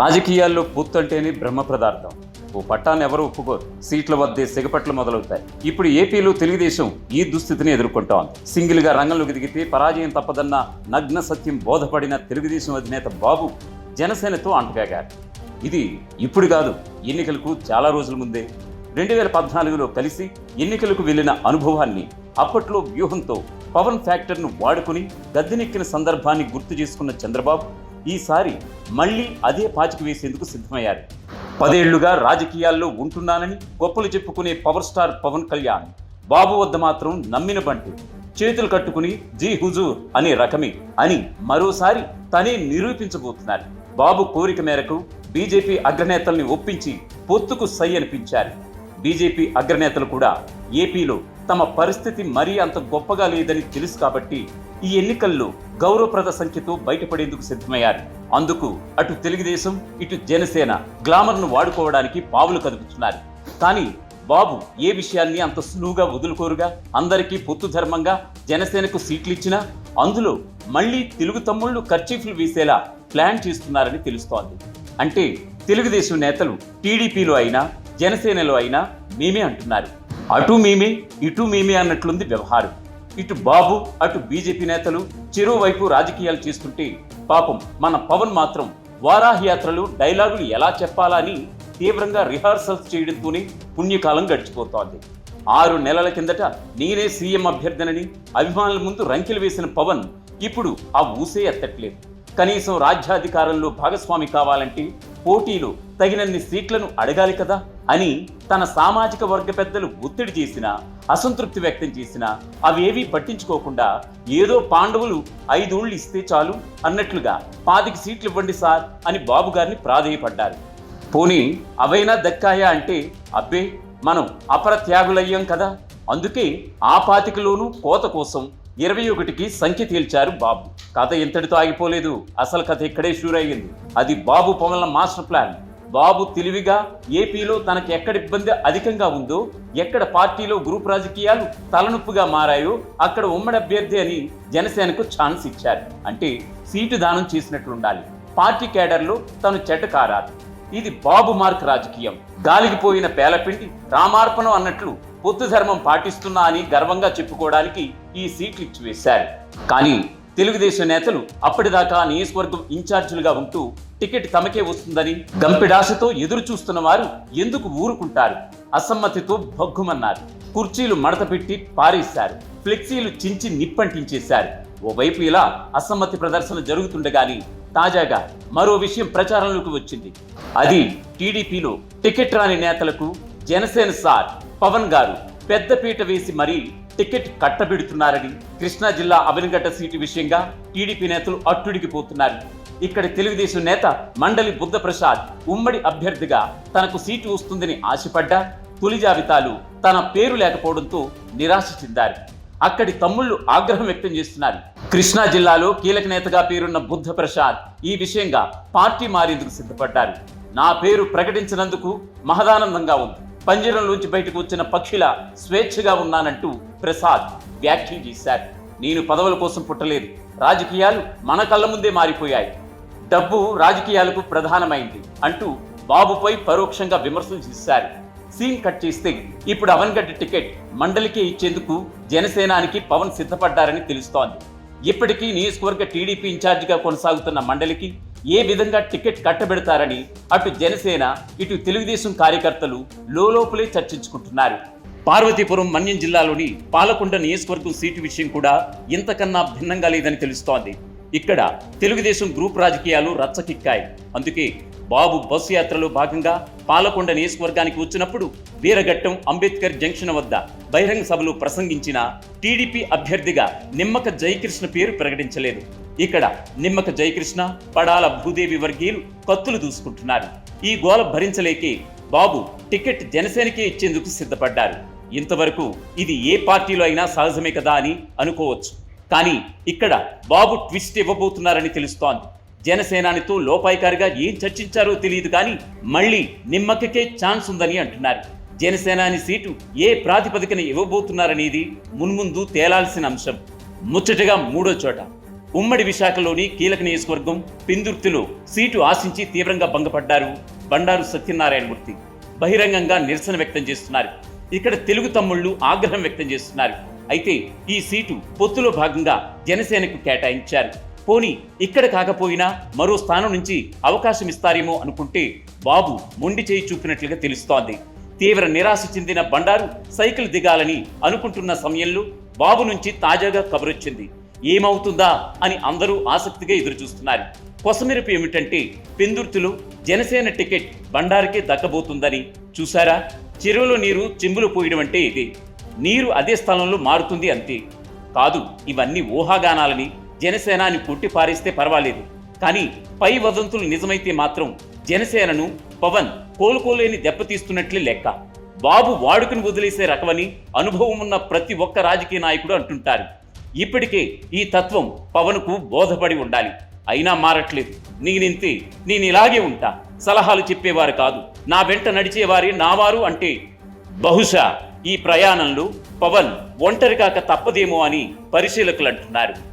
రాజకీయాల్లో పొత్తు అంటేనే బ్రహ్మ పదార్థం. ఓ పట్టాన్ని ఎవరు ఒప్పుకోరు. సీట్ల వద్దే సిగపట్లు మొదలవుతాయి. ఇప్పుడు ఏపీలో తెలుగుదేశం ఈ దుస్థితిని ఎదుర్కొంటోంది సింగిల్గా రంగంలోకి దిగితే పరాజయం తప్పదన్న నగ్న సత్యం బోధపడిన తెలుగుదేశం అధినేత బాబు జనసేనతో అంటగాగారు. ఇది ఇప్పుడు కాదు ఎన్నికలకు చాలా రోజుల ముందే. రెండు వేల పద్నాలుగులో కలిసి ఎన్నికలకు వెళ్ళిన అనుభవాన్ని అప్పట్లో వ్యూహంతో పవన్ ఫ్యాక్టర్ను వాడుకుని గద్దెనెక్కిన సందర్భాన్ని గుర్తు చేసుకున్న చంద్రబాబు ఈసారి మళ్ళీ అదే పాచిక వేసేందుకు సిద్ధమయ్యారు. పదేళ్ళుగా రాజకీయాల్లో ఉంటున్నానని గొప్పలు చెప్పుకునే పవర్ స్టార్ పవన్ కళ్యాణ్ బాబు వద్ద మాత్రం నమ్మిన బంటు చేతులు కట్టుకుని జీ హుజూర్ అనే రకమే అని మరోసారి తనే నిరూపించబోతున్నారు. బాబు కోరిక మేరకు బీజేపీ అగ్రనేతల్ని ఒప్పించి పొత్తుకు సై అనిపించారు. బీజేపీ అగ్రనేతలు కూడా ఏపీలో తమ పరిస్థితి మరీ అంత గొప్పగా లేదని తెలుసు కాబట్టి ఈ ఎన్నికల్లో గౌరవప్రద సంఖ్యతో బయటపడేందుకు సిద్ధమయ్యారు. అందుకు అటు తెలుగుదేశం ఇటు జనసేన గ్లామర్ను వాడుకోవడానికి పావులు కదుపుతున్నారు. కానీ బాబు ఏ విషయాన్ని అంత సులువుగా వదులుకోరుగా? అందరికీ పొత్తు ధర్మంగా జనసేనకు సీట్లు ఇచ్చినా అందులో మళ్ళీ తెలుగు తమ్ముళ్ళు ఖర్చీఫ్లు వీసేలా ప్లాన్ చేస్తున్నారని తెలుస్తోంది. అంటే తెలుగుదేశం నేతలు టీడీపీలో అయినా జనసేనలో అయినా మేమే అంటున్నారు. అటు మేమే ఇటు మేమే అన్నట్లుంది వ్యవహారం. ఇటు బాబు అటు బీజేపీ నేతలు చెరువువైపు రాజకీయాలు చేస్తుంటే పాపం మన పవన్ మాత్రం వారాహయాత్రలు డైలాగులు ఎలా చెప్పాలా అని తీవ్రంగా రిహార్సల్స్ చేయడంతోనే పుణ్యకాలం గడిచిపోతోంది. ఆరు నెలల కిందట నేనే సీఎం అభ్యర్థనని అభిమానుల ముందు రంకెలు వేసిన పవన్ ఇప్పుడు ఆ ఊసే ఎత్తట్లేదు. కనీసం రాజ్యాధికారంలో భాగస్వామి కావాలంటే పోటీలో తగినన్ని సీట్లను అడగాలి కదా అని తన సామాజిక వర్గ పెద్దలు ఒత్తిడి చేసినా అసంతృప్తి వ్యక్తం చేసినా అవేవీ పట్టించుకోకుండా ఏదో పాండవులు ఐదూళ్ళు ఇస్తే చాలు అన్నట్లుగా పాతిక సీట్లు ఇవ్వండి సార్ అని బాబు గారిని ప్రాధేయపడ్డారు. పోనీ అవైనా దక్కాయా అంటే అబ్బే మనం అపర త్యాగులయ్యాం కదా. అందుకే ఆ పాతికలోనూ కోత కోసం ఇరవై ఒకటికి సంఖ్య తేల్చారు బాబు. కథ ఇంతటితో ఆగిపోలేదు. అసలు కథ ఇక్కడే షూర్ అయ్యింది. అది బాబు పవన్ల మాస్టర్ ప్లాన్. బాబు తెలివిగా ఏపీలో తనకు ఎక్కడ ఇబ్బంది అధికంగా ఉందో ఎక్కడ పార్టీలో గ్రూప్ రాజకీయాలు తలనొప్పిగా మారాయో అక్కడ ఉమ్మడి అభ్యర్థి అని జనసేనకు ఛాన్స్ ఇచ్చారు. అంటే సీటు దానం చేసినట్లుండాలి. పార్టీ కేడర్లో తను చెడ్డ కారాదు. ఇది బాబు మార్క్ రాజకీయం. గాలిగిపోయిన పేలపిండి రామార్పణం అన్నట్లు పొత్తు ధర్మం పాటిస్తున్నా అని గర్వంగా చెప్పుకోవడానికి ఈ సీట్లు ఇచ్చి వేశారు కానీ తెలుగుదేశం నేతలు అప్పటిదాకా నియోజకవర్గం ఇన్ఛార్జీలుగా ఉంటూ టికెట్ తమకే వస్తుందని గంపెడాశతో ఎదురు చూస్తున్న వారు ఎందుకు ఊరుకుంటారు? అసమ్మతితో భగ్గుమన్నారు. కుర్చీలు మడత పెట్టి పారేశారు. ఫ్లెక్సీలు చించి నిప్పంటించేశారు. ఓవైపు ఇలా అసమ్మతి ప్రదర్శన జరుగుతుండగాని తాజాగా మరో విషయం ప్రచారంలోకి వచ్చింది. అది టీడీపీలో టికెట్ రాని నేతలకు జనసేన సార్ పవన్ గారు పెద్దపీట వేసి మరీ టికెట్ కట్టబెడుతున్నారని కృష్ణా జిల్లా అవినగడ్డ సీటు విషయంగా టీడీపీ నేతలు అట్టుడికిపోతున్నారు ఇక్కడ తెలుగుదేశం నేత మండలి బుద్ధ ప్రసాద్ ఉమ్మడి అభ్యర్థిగా తనకు సీటు వస్తుందని ఆశపడ్డా తొలి జాబితాలు తన పేరు లేకపోవడంతో నిరాశ చెందారు. అక్కడి తమ్ముళ్ళు ఆగ్రహం వ్యక్తం చేస్తున్నారు. కృష్ణా జిల్లాలో కీలక నేతగా పేరున్న బుద్ధ ప్రసాద్ ఈ విషయంగా పార్టీ మారేందుకు సిద్ధపడ్డారు. నా పేరు ప్రకటించినందుకు మహదానందంగా ఉంది. పంజరంలోంచి బయటకు వచ్చిన పక్షుల స్వేచ్ఛగా ఉన్నానంటూ ప్రసాద్ వ్యాఖ్యలు చేశారు. నేను పదవుల కోసం పుట్టలేదు. రాజకీయాలు మన కళ్ళ ముందే మారిపోయాయి. డబ్బు రాజకీయాలకు ప్రధానమైంది అంటూ బాబుపై పరోక్షంగా విమర్శలు చేశారు. సీన్ కట్ చేస్తే ఇప్పుడు అవన్గడ్డ టికెట్ మండలికే ఇచ్చేందుకు జనసేనానికి పవన్ సిద్ధపడ్డారని తెలుస్తోంది. ఇప్పటికీ నియోజకవర్గ టీడీపీ ఇన్ఛార్జిగా కొనసాగుతున్న మండలికి ఏ విధంగా టికెట్ కట్టబెడతారని అటు జనసేన ఇటు తెలుగుదేశం కార్యకర్తలు లోపలే చర్చించుకుంటున్నారు. పార్వతీపురం మన్యం జిల్లాలోని పాలకొండ నియోజకవర్గం సీటు విషయం కూడా ఇంతకన్నా భిన్నంగా లేదని తెలుస్తోంది. ఇక్కడ తెలుగుదేశం గ్రూప్ రాజకీయాలు రచ్చకిక్కాయి అందుకే బాబు బస్సు యాత్రలో భాగంగా పాలకొండ నియోజకవర్గానికి వచ్చినప్పుడు వీరఘట్టం అంబేద్కర్ జంక్షన్ వద్ద బహిరంగ సభలో ప్రసంగించిన టీడీపీ అభ్యర్థిగా నిమ్మక జయకృష్ణ పేరు ప్రకటించలేదు. ఇక్కడ నిమ్మక జయకృష్ణ పడాల భూదేవి వర్గీయులు కత్తులు దూసుకుంటున్నారు. ఈ గోల భరించలేకే బాబు టికెట్ జనసేనకే ఇచ్చేందుకు సిద్ధపడ్డారు. ఇంతవరకు ఇది ఏ పార్టీలో అయినా సహజమే కదా అని అనుకోవచ్చు. కానీ ఇక్కడ బాబు ట్విస్ట్ ఇవ్వబోతున్నారని తెలుస్తోంది. జనసేనానితో లోపాయికారిగా ఏం చర్చించారో తెలియదు కానీ మళ్ళీ నిమ్మకకే ఛాన్స్ ఉందని అంటున్నారు. జనసేనాని సీటు ఏ ప్రాతిపదికన ఇవ్వబోతున్నారనేది మున్ముందు తేలాల్సిన అంశం. ముచ్చటగా మూడో చోట. ఉమ్మడి విశాఖలోని కీలక నియోజకవర్గం పిందుర్తిలో సీటు ఆశించి తీవ్రంగా భంగపడ్డారు బండారు సత్యనారాయణమూర్తి బహిరంగంగా నిరసన వ్యక్తం చేస్తున్నారు. ఇక్కడ తెలుగు తమ్ముళ్ళు ఆగ్రహం వ్యక్తం చేస్తున్నారు. అయితే ఈ సీటు పొత్తులో భాగంగా జనసేనకు కేటాయించారు. పోని ఇక్కడ కాకపోయినా మరో స్థానం నుంచి అవకాశం ఇస్తారేమో అనుకుంటే బాబు మొండి చేయి చూపినట్లుగా తెలుస్తోంది. తీవ్ర నిరాశ చెందిన బండారు సైకిల్ దిగాలని అనుకుంటున్న సమయంలో బాబు నుంచి తాజాగా కబరొచ్చింది. ఏమవుతుందా అని అందరూ ఆసక్తిగా ఎదురుచూస్తున్నారు. కొసమెరుపు ఏమిటంటే పెందుర్తిలో జనసేన టికెట్ బండారుకే దక్కబోతుందని చూసారా చెరువులో నీరు చెంబులో పోయడం అంటే ఇదే. నీరు అదే స్థలంలో మారుతుంది అంతే. కాదు ఇవన్నీ ఊహాగానాలని జనసేనాని కొట్టి పారేస్తే పర్వాలేదు. కానీ పై వదంతులు నిజమైతే మాత్రం జనసేనను పవన్ కోలుకోలేని దెబ్బతీస్తున్నట్లే లెక్క. బాబు వాడుకుని వదిలేసే రకమని అనుభవం ఉన్న ప్రతి ఒక్క రాజకీయ నాయకుడు అంటుంటారు. ఇప్పటికే ఈ తత్వం పవన్కు బోధపడి ఉండాలి. అయినా మారట్లేదు. నేనింతే నేను ఇలాగే ఉంటా. సలహాలు చెప్పేవారు కాదు. నా వెంట నడిచేవారే నావారు అంటే బహుశా ఈ ప్రయాణంలో పవన్ ఒంటరి కాక తప్పదేమో అని పరిశీలకులు అంటున్నారు.